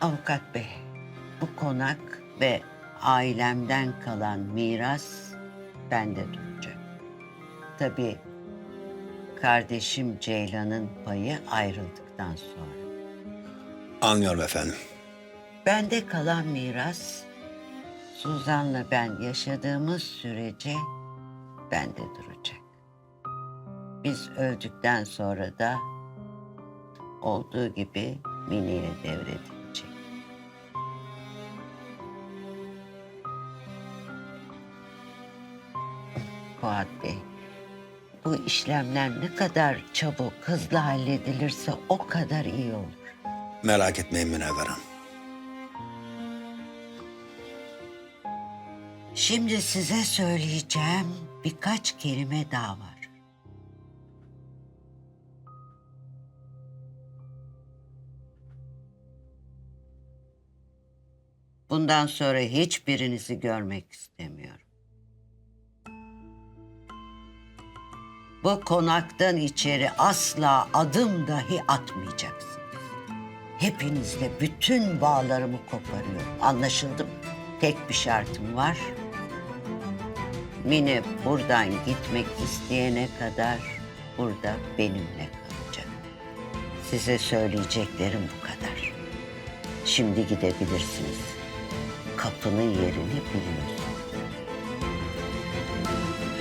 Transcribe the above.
Avukat bey, bu konak ve ailemden kalan miras bende duracak. Tabii kardeşim Ceylan'ın payı ayrıldıktan sonra. Anlıyorum efendim. Bende kalan miras Suzan'la ben yaşadığımız sürece bende duracak. Biz öldükten sonra da olduğu gibi Mine'ye devredilecek. Fuat Bey, bu işlemler ne kadar çabuk, hızlı halledilirse o kadar iyi olur. Merak etmeyin Münevver Hanım. Şimdi size söyleyeceğim birkaç kelime daha var. Bundan sonra hiçbirinizi görmek istemiyorum. Bu konaktan içeri asla adım dahi atmayacaksınız. Hepinizle bütün bağlarımı koparıyorum. Anlaşıldı mı? Tek bir şartım var. Mine buradan gitmek isteyene kadar burada benimle kalacak. Size söyleyeceklerim bu kadar. Şimdi gidebilirsiniz. Kapının yerini biliyorsunuz.